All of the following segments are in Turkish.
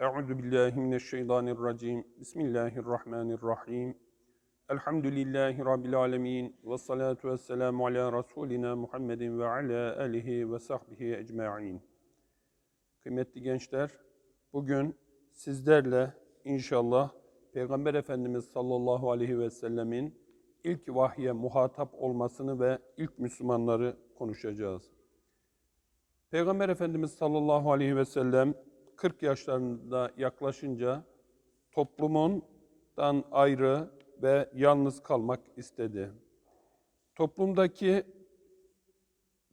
Euzu billahi mineşşeytanirracim. Bismillahirrahmanirrahim. Elhamdülillahi rabbil alamin ve salatu vesselamu ala rasulina Muhammedin ve ala alihi ve sahbihi ecmaîn. Kıymetli gençler, bugün sizlerle inşallah Peygamber Efendimiz sallallahu aleyhi ve sellemin ilk vahye muhatap olmasını ve ilk Müslümanları konuşacağız. Peygamber Efendimiz sallallahu aleyhi ve sellem 40 yaşlarında yaklaşınca toplumundan ayrı ve yalnız kalmak istedi. Toplumdaki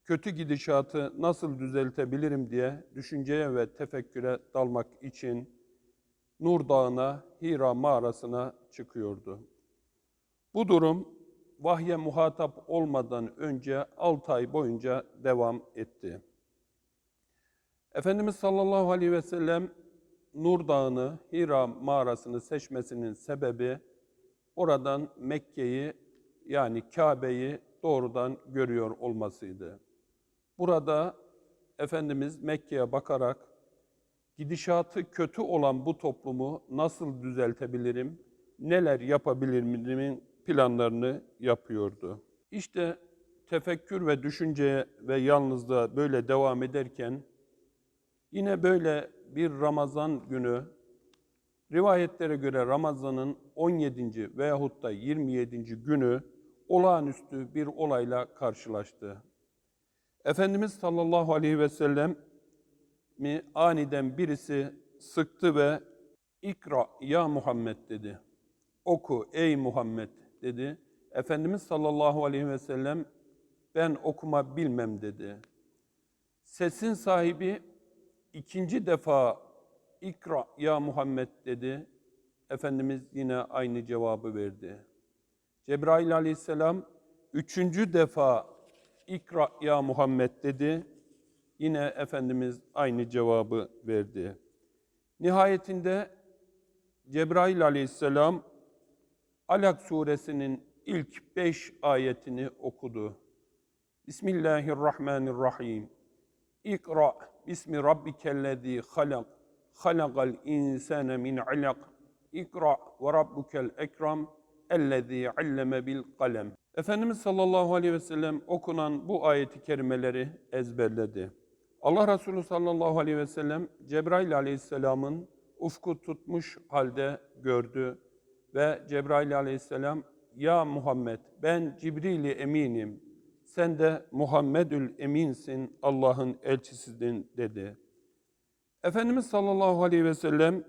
kötü gidişatı nasıl düzeltebilirim diye düşünceye ve tefekküre dalmak için Nur Dağı'na, Hira mağarasına çıkıyordu. Bu durum vahye muhatap olmadan önce 6 ay boyunca devam etti. Efendimiz sallallahu aleyhi ve sellem Nur Dağı'nı, Hira mağarasını seçmesinin sebebi oradan Mekke'yi yani Kabe'yi doğrudan görüyor olmasıydı. Burada Efendimiz Mekke'ye bakarak gidişatı kötü olan bu toplumu nasıl düzeltebilirim, neler yapabilirimin planlarını yapıyordu. İşte tefekkür ve düşünceye ve yalnızlığa böyle devam ederken Yine böyle bir Ramazan günü, rivayetlere göre Ramazan'ın 17. veyahut da 27. günü olağanüstü bir olayla karşılaştı. Efendimiz sallallahu aleyhi ve sellem mi aniden birisi sıktı ve ikra ya Muhammed dedi. Oku ey Muhammed dedi. Efendimiz sallallahu aleyhi ve sellem ben okuma bilmem dedi. Sesin sahibi ikinci defa ikra ya Muhammed dedi. Efendimiz yine aynı cevabı verdi. Cebrail aleyhisselam üçüncü defa ikra ya Muhammed dedi. Yine Efendimiz aynı cevabı verdi. Nihayetinde Cebrail aleyhisselam Alak suresinin ilk beş ayetini okudu. Bismillahirrahmanirrahim. İkra bismi rabbikellezî halak. Halakal insâne min alak. İkra ve rabbukel ekrem. Ellezî alleme bil kalem. Efendimiz sallallahu aleyhi ve sellem okunan bu ayeti kerimeleri ezberledi. Allah Resulü sallallahu aleyhi ve sellem Cebrail aleyhisselamın ufku tutmuş halde gördü ve Cebrail aleyhisselam ya Muhammed ben Cibril-i eminim sen de Muhammedül Eminsin, Allah'ın elçisisin dedi. Efendimiz sallallahu aleyhi ve sellem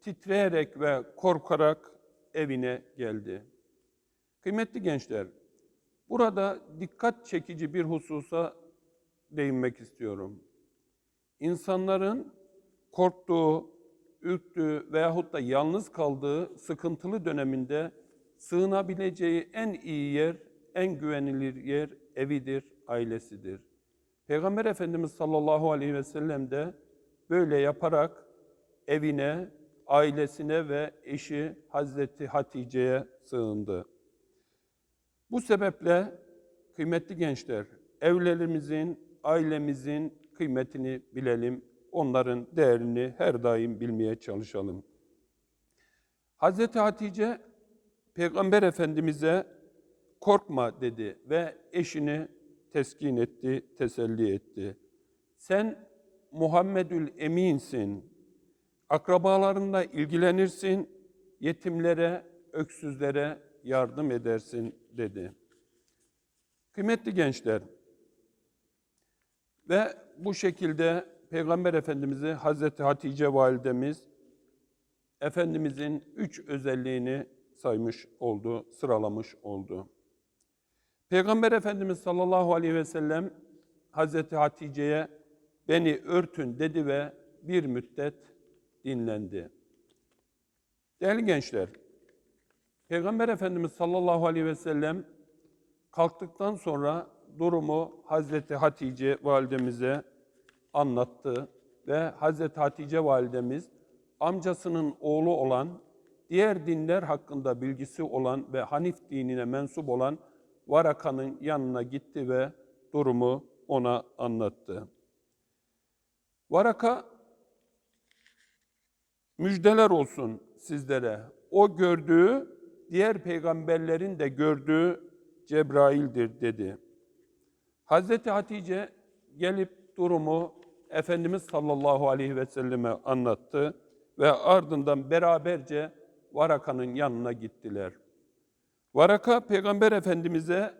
titreyerek ve korkarak evine geldi. Kıymetli gençler, burada dikkat çekici bir hususa değinmek istiyorum. İnsanların korktuğu, ürktüğü veyahut da yalnız kaldığı sıkıntılı döneminde sığınabileceği en iyi yer, en güvenilir yer evidir, ailesidir. Peygamber Efendimiz sallallahu aleyhi ve sellem de böyle yaparak evine, ailesine ve eşi Hazreti Hatice'ye sığındı. Bu sebeple kıymetli gençler, evlerimizin, ailemizin kıymetini bilelim, onların değerini her daim bilmeye çalışalım. Hazreti Hatice, Peygamber Efendimiz'e korkma dedi ve eşini teskin etti, teselli etti. Sen Muhammedül Eminsin, akrabalarınla ilgilenirsin, yetimlere, öksüzlere yardım edersin dedi. Kıymetli gençler, ve bu şekilde Peygamber Efendimiz'i Hazreti Hatice validemiz Efendimizin üç özelliğini saymış oldu, sıralamış oldu. Peygamber Efendimiz sallallahu aleyhi ve sellem Hazreti Hatice'ye beni örtün dedi ve bir müddet dinlendi. Değerli gençler, Peygamber Efendimiz sallallahu aleyhi ve sellem kalktıktan sonra durumu Hazreti Hatice validemize anlattı ve Hazreti Hatice validemiz amcasının oğlu olan, diğer dinler hakkında bilgisi olan ve Hanif dinine mensup olan Varaka'nın yanına gitti ve durumu ona anlattı. Varaka Müjdeler olsun sizlere. O gördüğü, diğer peygamberlerin de gördüğü Cebrail'dir dedi. Hazreti Hatice gelip durumu Efendimiz sallallahu aleyhi ve selleme anlattı ve ardından beraberce Varaka'nın yanına gittiler. Varaka Peygamber Efendimiz'e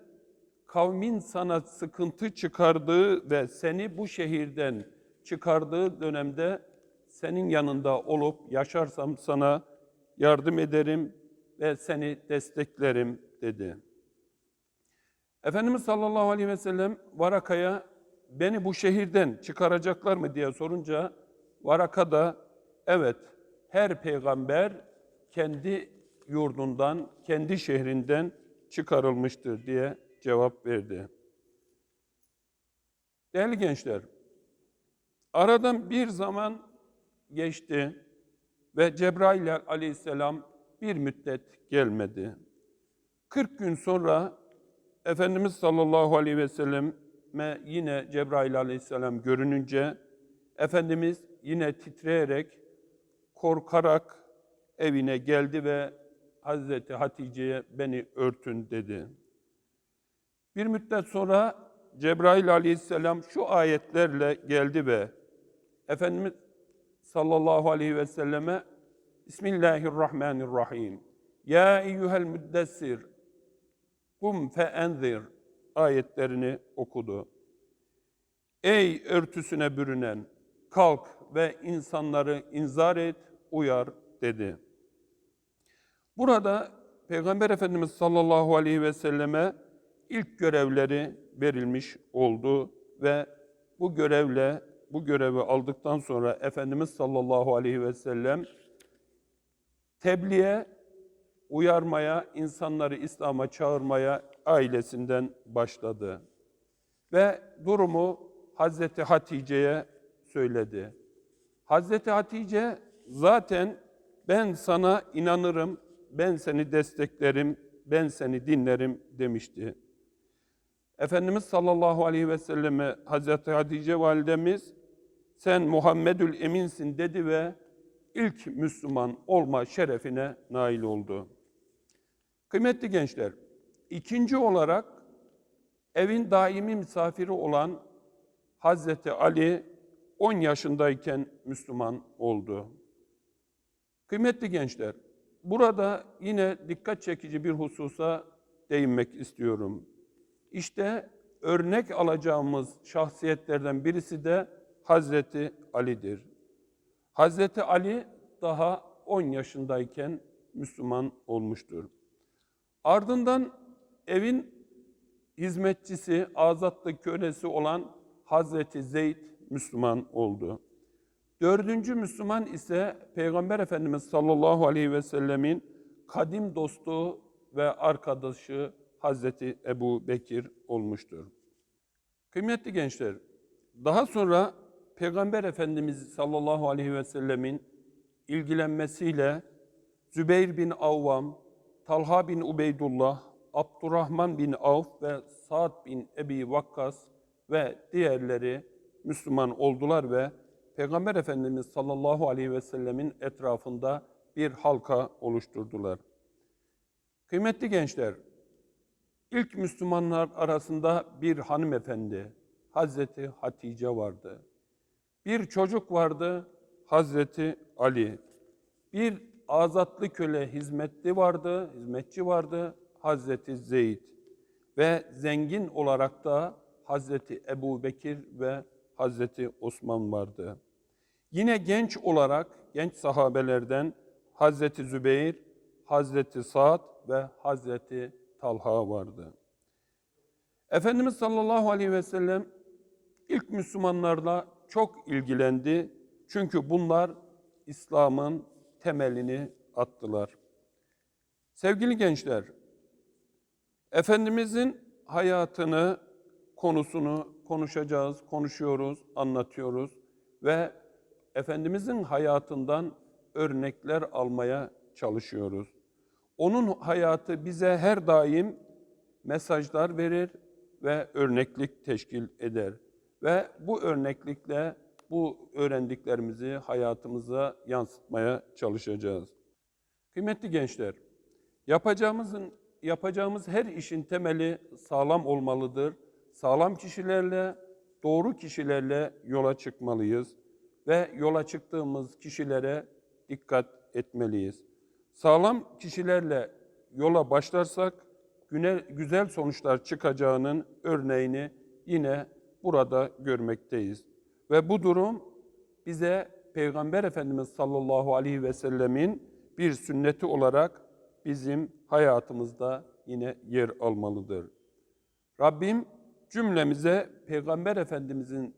kavmin sana sıkıntı çıkardığı ve seni bu şehirden çıkardığı dönemde senin yanında olup yaşarsam sana yardım ederim ve seni desteklerim dedi. Efendimiz sallallahu aleyhi ve sellem Varaka'ya beni bu şehirden çıkaracaklar mı diye sorunca Varaka da evet her peygamber kendi yurdundan, kendi şehrinden çıkarılmıştır diye cevap verdi. Değerli gençler, aradan bir zaman geçti ve Cebrail aleyhisselam bir müddet gelmedi. 40 gün sonra Efendimiz sallallahu aleyhi ve selleme yine Cebrail aleyhisselam görününce Efendimiz yine titreyerek, korkarak evine geldi ve Hazreti Hatice'ye beni örtün dedi. Bir müddet sonra Cebrail aleyhisselam şu ayetlerle geldi ve Efendimiz sallallahu aleyhi ve selleme Bismillahirrahmanirrahim. Ya eyyuhel müddessir kum fe enzir ayetlerini okudu. Ey örtüsüne bürünen kalk ve insanları inzar et, uyar dedi. Burada Peygamber Efendimiz sallallahu aleyhi ve selleme ilk görevleri verilmiş oldu ve bu görevle bu görevi aldıktan sonra Efendimiz sallallahu aleyhi ve sellem tebliğe, uyarmaya, insanları İslam'a çağırmaya ailesinden başladı. Ve durumu Hazreti Hatice'ye söyledi. Hazreti Hatice zaten ben sana inanırım, ben seni desteklerim, ben seni dinlerim demişti. Efendimiz sallallahu aleyhi ve selleme Hazreti Hatice validemiz sen Muhammedül Eminsin dedi ve ilk Müslüman olma şerefine nail oldu. Kıymetli gençler, ikinci olarak evin daimi misafiri olan Hazreti Ali 10 yaşındayken Müslüman oldu. Kıymetli gençler, burada yine dikkat çekici bir hususa değinmek istiyorum. İşte örnek alacağımız şahsiyetlerden birisi de Hazreti Ali'dir. Hazreti Ali daha 10 yaşındayken Müslüman olmuştur. Ardından evin hizmetçisi, azatlı kölesi olan Hazreti Zeyd Müslüman oldu. Dördüncü Müslüman ise Peygamber Efendimiz sallallahu aleyhi ve sellemin kadim dostu ve arkadaşı Hazreti Ebu Bekir olmuştur. Kıymetli gençler, daha sonra Peygamber Efendimiz sallallahu aleyhi ve sellemin ilgilenmesiyle Zübeyir bin Avvam, Talha bin Ubeydullah, Abdurrahman bin Avf ve Sa'd bin Ebi Vakkas ve diğerleri Müslüman oldular ve Peygamber Efendimiz sallallahu aleyhi ve sellemin etrafında bir halka oluşturdular. Kıymetli gençler, ilk Müslümanlar arasında bir hanımefendi, Hazreti Hatice vardı. Bir çocuk vardı, Hazreti Ali. Bir azatlı köle hizmetli vardı, hizmetçi vardı, Hazreti Zeyd. Ve zengin olarak da Hazreti Ebu Bekir ve Hazreti Osman vardı. Yine genç olarak genç sahabelerden Hazreti Zübeyir, Hazreti Sa'd ve Hazreti Talha vardı. Efendimiz sallallahu aleyhi ve sellem ilk Müslümanlarla çok ilgilendi. Çünkü bunlar İslam'ın temelini attılar. Sevgili gençler, Efendimizin hayatını, konusunu konuşacağız, konuşuyoruz, anlatıyoruz ve Efendimizin hayatından örnekler almaya çalışıyoruz. Onun hayatı bize her daim mesajlar verir ve örneklik teşkil eder. Ve bu örneklikle bu öğrendiklerimizi hayatımıza yansıtmaya çalışacağız. Kıymetli gençler, yapacağımızın yapacağımız her işin temeli sağlam olmalıdır. Sağlam kişilerle, doğru kişilerle yola çıkmalıyız ve yola çıktığımız kişilere dikkat etmeliyiz. Sağlam kişilerle yola başlarsak güzel sonuçlar çıkacağının örneğini yine burada görmekteyiz. Ve bu durum bize Peygamber Efendimiz sallallahu aleyhi ve sellemin bir sünneti olarak bizim hayatımızda yine yer almalıdır. Rabbim cümlemize Peygamber Efendimizin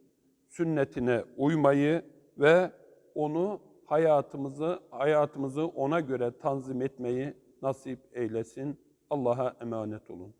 sünnetine uymayı ve onu hayatımızı hayatımızı ona göre tanzim etmeyi nasip eylesin. Allah'a emanet olun.